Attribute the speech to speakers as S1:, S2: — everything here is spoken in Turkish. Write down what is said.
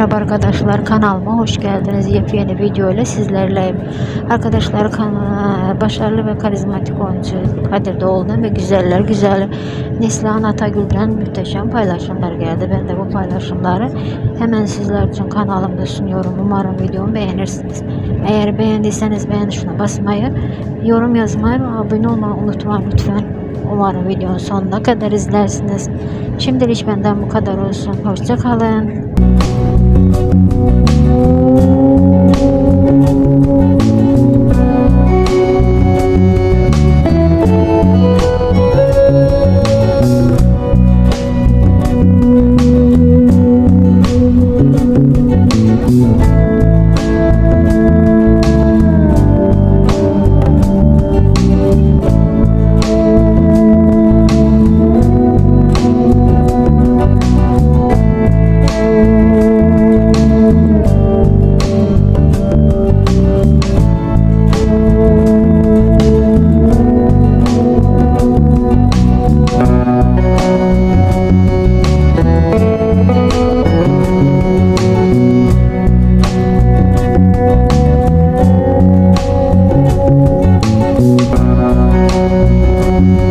S1: Merhaba arkadaşlar kanalıma hoş geldiniz. Yepyeni video ile sizlerleyim. Arkadaşlar başarılı ve karizmatik oyuncu Kadir Doğulu'dan ve güzeller güzeli Neslihan Atagül'den muhteşem paylaşımlar geldi. Ben de bu paylaşımları hemen sizler için kanalımda sunuyorum. Umarım videomu beğenirsiniz. Eğer beğendiyseniz beğen tuşuna basmayı, yorum yazmayı ve abone olmayı unutmayın lütfen. Umarım videonun sonuna kadar izlersiniz. Şimdilik benden bu kadar olsun. Hoşça kalın. Thank you. Música